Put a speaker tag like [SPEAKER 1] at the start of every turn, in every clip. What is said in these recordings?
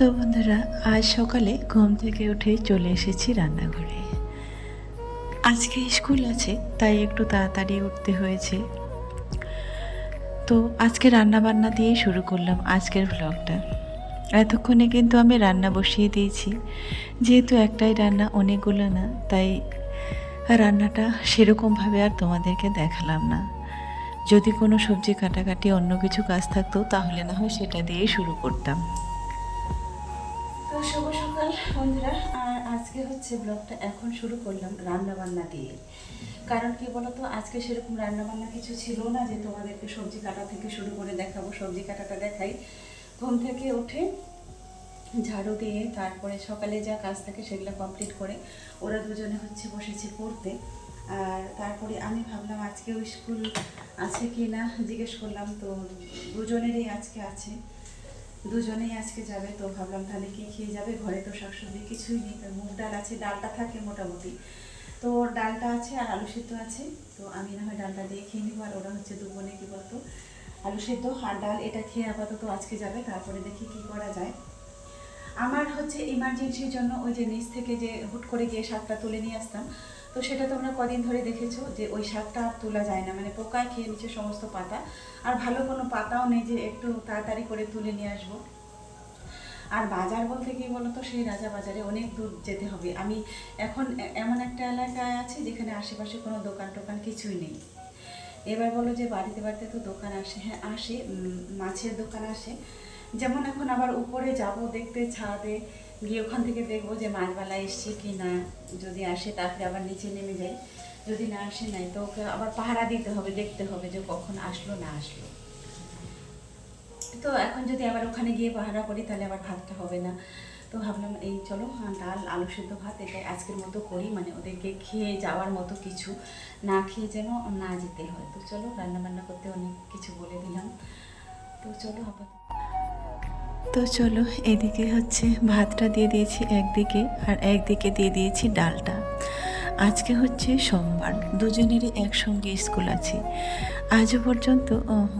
[SPEAKER 1] তো বন্ধুরা, আজ সকালে ঘুম থেকে উঠেই চলে এসেছি রান্নাঘরে। আজকে স্কুল আছে, তাই একটু তাড়াতাড়ি উঠতে হয়েছে। তো আজকে রান্না বান্না দিয়েই শুরু করলাম আজকের ভ্লগটা এতক্ষণে কিন্তু আমি রান্না বসিয়ে দিয়েছি। যেহেতু একটাই রান্না, অনেকগুলো না, তাই রান্নাটা সেরকমভাবে আর তোমাদেরকে দেখালাম না। যদি কোনো সবজি কাটাকাটি অন্য কিছু কাজ থাকতো, তাহলে না হয় সেটা দিয়েই শুরু করতাম। বন্ধুরা, আর আজকে হচ্ছে ব্লগটা এখন শুরু করলাম রান্না বান্না দিয়ে। কারণ কি বলতো, আজকে সেরকম রান্না বান্না কিছু ছিল না যে তোমাদেরকে সবজি কাটা থেকে শুরু করে দেখাবো, সবজি কাটাটা দেখাই। ঘুম থেকে উঠে ঝাড়ু দিয়ে তারপরে সকালে যা কাজ থাকে সেগুলো কমপ্লিট করে ওরা দুজনে হচ্ছে বসেছে পড়তে। আর তারপরে আমি ভাবলাম আজকেও স্কুল আছে কি না জিজ্ঞেস করলাম, তো দুজনেরই আজকে আছে। দুজনেই আজকে যাবে, তো ভাবলাম তাহলে কি খেয়ে যাবে? ঘরে তো শাকসবজি কিছুই নেই, তো মুগ ডাল আছে, ডালটা থাকে মোটামুটি। তো ডালটা আছে আর আলু সেদ্ধ আছে, তো আমি না হয় ডালটা দিয়ে খেয়ে নিবো, আর ওরা হচ্ছে দুবোনে কি বলতো? আলু সেদ্ধ আর ডাল, এটা খেয়ে আপাতত আজকে যাবে, তারপরে দেখি কি করা যায়। আমার হচ্ছে ইমার্জেন্সির জন্য ওই যে নিচ থেকে যে হুট করে গিয়ে শাকটা তুলে নিয়ে আসতাম তো সেটা তোমরা কদিন ধরে দেখেছ যে ওই শাকটা আর তোলা যায় না মানে পোকায় খেয়ে নিচ্ছে সমস্ত পাতা। আর ভালো কোনো পাতাও নেই যে একটু তাড়াতাড়ি করে তুলে নিয়ে আসব। আর বাজার বলতে কি বলতো, সেই রাজা বাজারে অনেক দূর যেতে হবে। আমি এখন এমন একটা এলাকায় আছি যেখানে আশেপাশে কোনো দোকান টোকান কিছুই নেই। এবার বলো যে বাড়িতে বাড়িতে তো দোকান আসে হ্যাঁ আসে মাছের দোকান আসে। যেমন এখন আবার উপরে যাব দেখতে ছাদে গিয়ে ওখান থেকে দেখব যে মাছবালা এসছে কি না। যদি আসে তারপরে আবার নিচে নেমে যাই। যদি না আসে নাই তো ওকে আবার পাহারা দিতে হবে, দেখতে হবে যে কখন আসলো না আসলো। তো এখন যদি আবার ওখানে গিয়ে পাহারা করি তাহলে আবার ভাতটা হবে না। তো ভাবলাম এই চলো ডাল, আলু সেদ্ধ ভাত এটাই আজকের মতো করি। মানে ওদেরকে খেয়ে যাওয়ার মতো কিছু না খেয়ে যেন না যেতে হয়। তো চলো রান্না বান্না করতে অনেক কিছু বলে দিলাম। তো চলো আপাতত তো চলো এদিকে হচ্ছে ভাতটা দিয়ে দিয়েছি একদিকে আর একদিকে দিয়ে দিয়েছি ডালটা। আজকে হচ্ছে সোমবার, দুজনেরই একসঙ্গে স্কুল আছে। আজও পর্যন্ত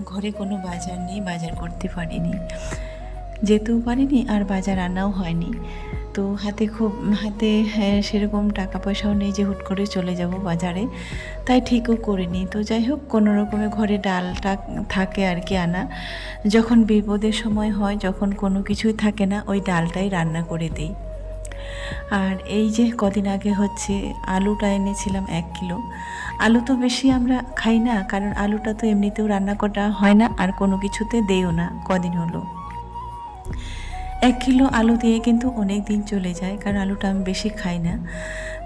[SPEAKER 1] ঘরে কোনো বাজার নেই, বাজার করতে পারিনি। যেতেও পারিনি আর বাজার আনাও হয়নি। তো হাতে খুব হাতে হ্যাঁ, সেরকম টাকা পয়সাও নেই যে হুট করে চলে যাব বাজারে। তাই ঠিকও করিনি। তো যাই হোক কোনো রকমে ঘরে ডালটা থাকে আর কি আনা। যখন বিপদের সময় হয় যখন কোনো কিছুই থাকে না ওই ডালটাই রান্না করে দিই। আর এই যে কদিন আগে হচ্ছে আলুটা এনেছিলাম এক কিলো। আলু তো বেশি আমরা খাই না কারণ আলুটা তো এমনিতেও রান্না করা হয় না আর কোনো কিছুতে দেও না কদিন হলো। এক কিলো আলু দিয়ে কিন্তু অনেক দিন চলে যায়, কারণ আলুটা আমি বেশি খাই না।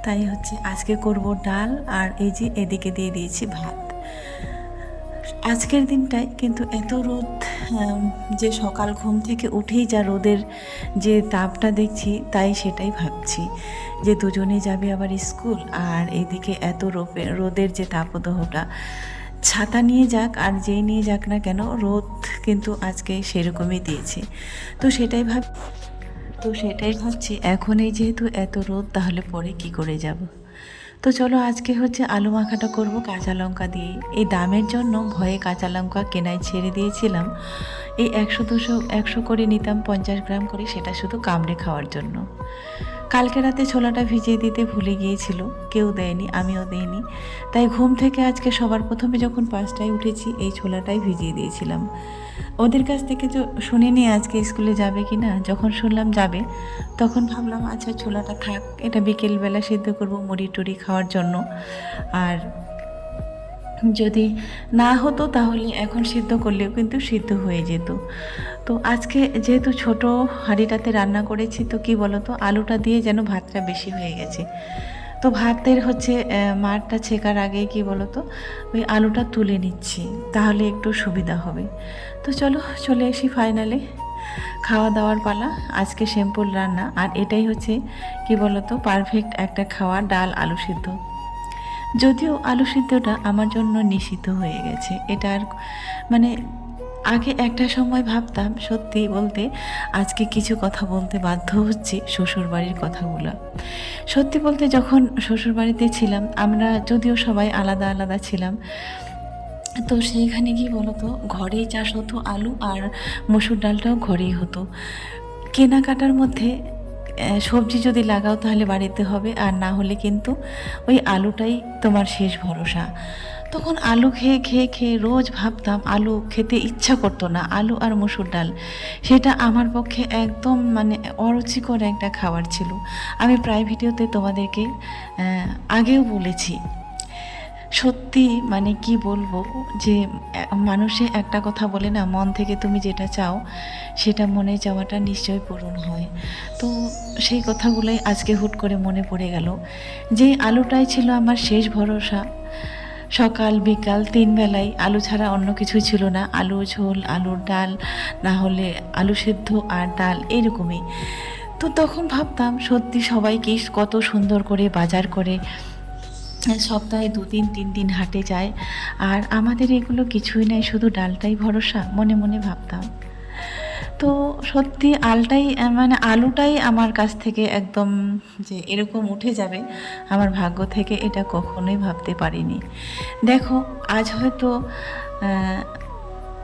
[SPEAKER 1] তাই হচ্ছে আজকে করব ডাল আর এই যে এদিকে দিয়ে দিয়েছি ভাত। আজকের দিনটায় কিন্তু এত রোদ যে সকাল ঘুম থেকে উঠেই যা রোদের যে তাপটা দেখছি, তাই সেটাই ভাবছি। যে দুজনে যাবে আবার স্কুল, আর এদিকে এত রোপে- রোদের যে তাপদহটা ছাতা নিয়ে যাক আর যেই নিয়ে যাক না কেন, রোদ কিন্তু আজকে সেরকমই দিয়েছে। তো সেটাই ভাব, তো সেটাই ভাবছি, এখন এই যেহেতু এত রোদ, তাহলে পরে কি করে যাব? তো চলো আজকে হচ্ছে আলু মাখাটা করব কাঁচা লঙ্কা দিয়ে। এই দামের জন্য ভয়ে কাঁচা লঙ্কা কেনায় ছেড়ে দিয়েছিলাম। এই একশো দুশো, একশো করে নিতাম, পঞ্চাশ গ্রাম করে, সেটা শুধু কামড়ে খাওয়ার জন্য। কালকে রাতে ছোলাটা ভিজিয়ে দিতে ভুলে গিয়েছিল। কেউ দেয়নি, আমিও দেয়নি তাই ঘুম থেকে আজকে সবার প্রথমে যখন পাঁচটায় উঠেছি, এই ছোলাটাই ভিজিয়ে দিয়েছিলাম। ওদের কাছ থেকে তো শুনিনি আজকে স্কুলে যাবে কি না যখন শুনলাম যাবে, তখন ভাবলাম আচ্ছা ছোলাটা থাক। এটা বিকেলবেলা সিদ্ধ করব মুড়ি টুড়ি খাওয়ার জন্য। আর যদি না হতো তাহলে এখন সিদ্ধ করলেও কিন্তু সিদ্ধ হয়ে যেত। তো আজকে যেহেতু ছোট হাঁড়িটাতে রান্না করেছি, তো কি বলতো, আলুটা দিয়ে যেন ভাতটা বেশি হয়ে গেছে। তো ভাতের হচ্ছে মারটা ছেঁকার আগে কি বলতো, ওই আলুটা তুলে নিচ্ছি, তাহলে একটু সুবিধা হবে। তো চলো, চলে আসি ফাইনালে। খাওয়া দাওয়ার পালা, আজকে সিম্পল রান্না, আর এটাই হচ্ছে কি বলতো, পারফেক্ট একটা খাওয়া, ডাল, আলু সিদ্ধ। যদিও আলু সিদ্ধটা আমার জন্য নিষিদ্ধ হয়ে গেছে, এটা আর মানে আগে একটা সময় ভাবতাম সত্যি বলতে আজকে কিছু কথা বলতে বাধ্য হচ্ছে শ্বশুরবাড়ির কথাগুলো। সত্যি বলতে যখন শ্বশুরবাড়িতে ছিলাম, আমরা যদিও সবাই আলাদা আলাদা ছিলাম, তো সেইখানে কি বলতো, ঘরেই চাষ হতো আলু আর মসুর ডালটাও ঘরেই হতো। কেনাকাটার মধ্যে সবজি যদি লাগাও তাহলে বাড়িতে হবে, আর না হলে কিন্তু ওই আলুটাই তোমার শেষ ভরসা। তখন আলু খেয়ে খেয়ে খেয়ে রোজ ভাবতাম আলু খেতে ইচ্ছা করতো না, আলু আর মসুর ডাল। সেটা আমার পক্ষে একদম মানে অরুচিকর একটা খাবার ছিল। আমি প্রায় ভিডিওতে তোমাদেরকে আগেও বলেছি সত্যি মানে কি বলব যে, মানুষে একটা কথা বলে না, মন থেকে তুমি যেটা চাও, সেটা মনে চাওয়াটা নিশ্চয়ই পূরণ হয়। তো সেই কথাগুলোই আজকে হুট করে মনে পড়ে গেল যে, আলুটাই ছিল আমার শেষ ভরসা। সকাল, বিকাল, তিন বেলায় আলু ছাড়া অন্য কিছু ছিল না। আলু, ঝোল, আলুর ডাল, না হলে আলু সেদ্ধ আর ডাল এরকমই। তো তখন ভাবতাম, সত্যি সবাইকে কত সুন্দর করে বাজার করে সপ্তাহে দু দিন তিন দিন হাটে যায়। আর আমাদের এগুলো কিছুই নাই, শুধু ডালটাই ভরসা, মনে মনে ভাবতাম। তো সত্যি আলটাই মানে আলুটাই আমার কাছ থেকে একদম যে এরকম উঠে যাবে, আমার ভাগ্য থেকে এটা কখনোই ভাবতে পারিনি। দেখো, আজ হয়তো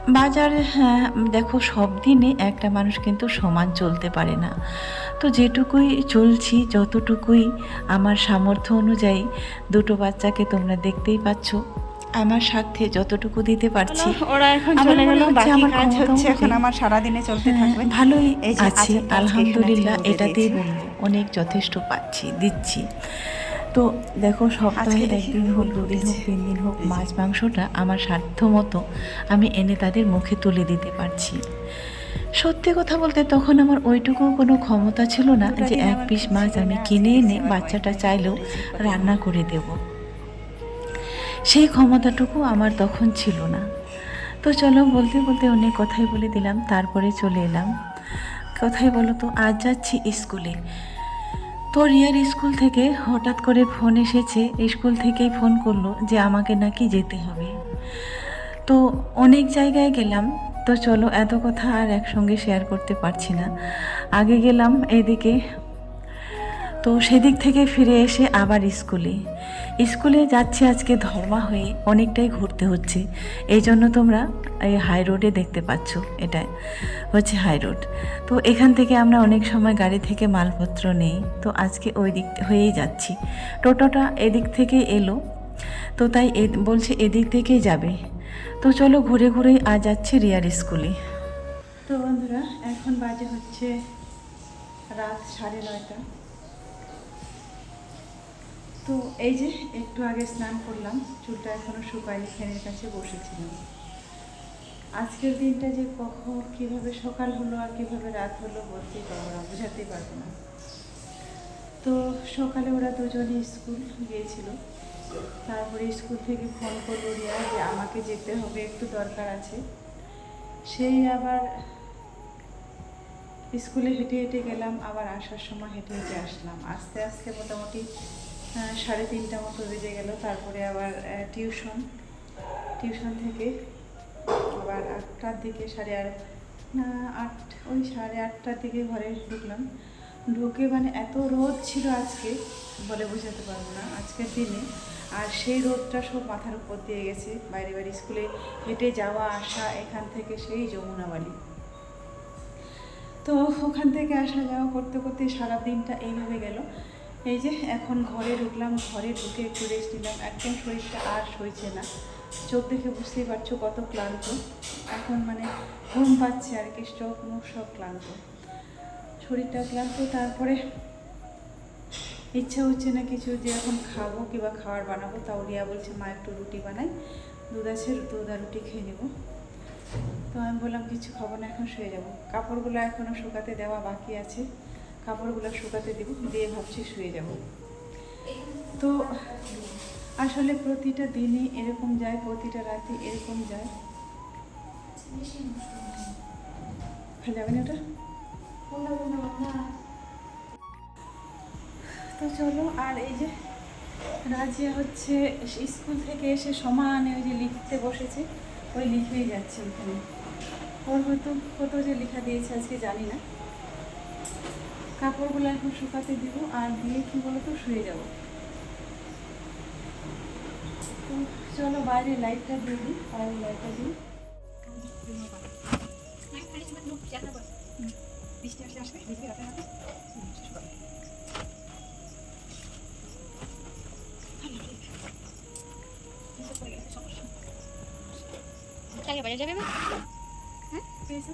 [SPEAKER 1] বাজার হ্যাঁ দেখো সব দিনে একটা মানুষ কিন্তু সমান চলতে পারে না। তো যেটুকুই চলছি যতটুকুই আমার সামর্থ্য অনুযায়ী দুটো বাচ্চাকে তোমরা দেখতেই পাচ্ছ আমার স্বার্থে যতটুকু দিতে পারছি
[SPEAKER 2] ওরা এখন চলে গেল বাকি
[SPEAKER 1] আমার
[SPEAKER 2] কাজ হচ্ছে এখন আমার সারা দিনে চলতে
[SPEAKER 1] হ্যাঁ,
[SPEAKER 2] থাকবে।
[SPEAKER 1] ভালোই আছি আলহামদুলিল্লাহ এটাতেই অনেক যথেষ্ট পাচ্ছি দিচ্ছি। তো দেখো সপ্তাহে একদিন হোক দুদিন হোক তিন দিন হোক মাছ মাংসটা আমার সাধ্য মতো আমি এনে তাদের মুখে তুলে দিতে পারছি। সত্যি কথা বলতে তখন আমার ওইটুকু কোনো ক্ষমতা ছিল না যে এক পিস মাছ আমি কিনে এনে বাচ্চাটা চাইলেও রান্না করে দেব। সেই ক্ষমতাটুকু আমার তখন ছিল না। তো চলো বলতে বলতে অনেক কথাই বলে দিলাম তারপরে চলে এলাম। কথাই বলো তো আজ যাচ্ছি স্কুলে। তো রিয়ার স্কুল থেকে হঠাৎ করে ফোন এসেছে, স্কুল থেকেই ফোন করল যে আমাকে নাকি যেতে হবে। তো অনেক জায়গায় গেলাম, তো চলো এত কথা আর একসঙ্গে শেয়ার করতে পারছি না। আগে গেলাম এদিকে তো সেদিক থেকে ফিরে এসে আবার স্কুলে। স্কুলে যাচ্ছে আজকে ধর্মা হয়ে অনেকটাই ঘুরতে হচ্ছে। এই জন্য তোমরা এই হাই রোডে দেখতে পাচ্ছ এটা। হচ্ছে হাই রোড তো এখান থেকে আমরা অনেক সময় গাড়ি থেকে মালপত্র নেই। তো আজকে ওই দিক হয়েই যাচ্ছি। টোটোটা এদিক থেকে এলো। তো তাই বলছে এদিক থেকেই যাবে। তো চলো ঘুরে ঘুরেই আজ যাচ্ছি রিয়ার স্কুলে। তো বন্ধুরা, এখন বাজে হচ্ছে রাত সাড়ে নয়টা। তো এই যে একটু আগে স্নান করলাম, চুলটা এখনও শুকায়নি, ফ্যানের কাছে বসেছিলাম। আজকের দিনটা যে কখন, কীভাবে সকাল হলো আর কীভাবে রাত হলো বলতেই পারব না, বোঝাতেই পারব না। তো সকালে ওরা দুজনই স্কুল গিয়েছিল। তারপরে স্কুল থেকে ফোন করল রিয়া যে আমাকে যেতে হবে, একটু দরকার আছে। সেই আবার স্কুলে হেঁটে হেঁটে গেলাম, আবার আসার সময় হেঁটে হেঁটে আসলাম। আস্তে আস্তে মোটামুটি সাড়ে তিনটা মতো বেজে গেল। তারপরে আবার টিউশন। টিউশন থেকে আবার আটটার দিকে সাড়ে আট, না, আট, ওই সাড়ে আটটার দিকে ঘরে ঢুকলাম। ঢুকে মানে এত রোদ ছিল আজকে, বলে বোঝাতে পারব না, আজকের দিনে। আর সেই রোদটা সব মাথার উপর দিয়ে গেছে, বাইরে বাইরে স্কুলে হেঁটে যাওয়া, আসা, এখান থেকে সেই যমুনাবালি তো ওখান থেকে আসা যাওয়া করতে করতে সারা দিনটা এইভাবে গেল। এই যে এখন ঘরে ঢুকলাম, ঘরে ঢুকে একটু রেস্ট নিলাম। একদম শরীরটা আর সইছে না। চোখ দেখে বুঝতেই পারছ কত ক্লান্ত। এখন মানে ঘুম পাচ্ছে আর কি চোখ মুখ সব ক্লান্ত। শরীরটা ক্লান্ত, তারপরে ইচ্ছা হচ্ছে না কিছু যে এখন খাব কিংবা খাবার বানাবো তাও রিয়া বলছে, মা, একটু রুটি বানাই। দুধ আছে দুধ আর রুটি খেয়ে নেব। তো আমি বললাম, কিছু খাব না, এখন শুয়ে যাব। কাপড়গুলো এখনও শুকাতে দেওয়া বাকি আছে। কাপড়গুলো শুকাতে দেবো, দিয়ে ভাবছি শুয়ে যাব। তো আসলে প্রতিটা দিনই এরকম যায়, প্রতিটা রাতে এরকম যায়। খাওয়া যাবে ওটা তো চলো, আর এই যে রাজিয়া হচ্ছে স্কুল থেকে এসে সমানে ওই যে লিখতে বসেছে, ওই লিখেই যাচ্ছে ওখানে ওর হয়তো কত যে লেখা দিয়েছে আজকে জানি না। কাপড়গুলো এখন শুকাতে দিব আর দিয়ে কি বলতো শুয়ে যাব। তো চলো বাইরে লাইটটা দিয়ে দিই বাইরে লাইটটা দিই
[SPEAKER 2] বৃষ্টি আসলে আসবে ভিজবে রাতে রাতে শুকাবে
[SPEAKER 3] যাবে না
[SPEAKER 2] পেয়েছে?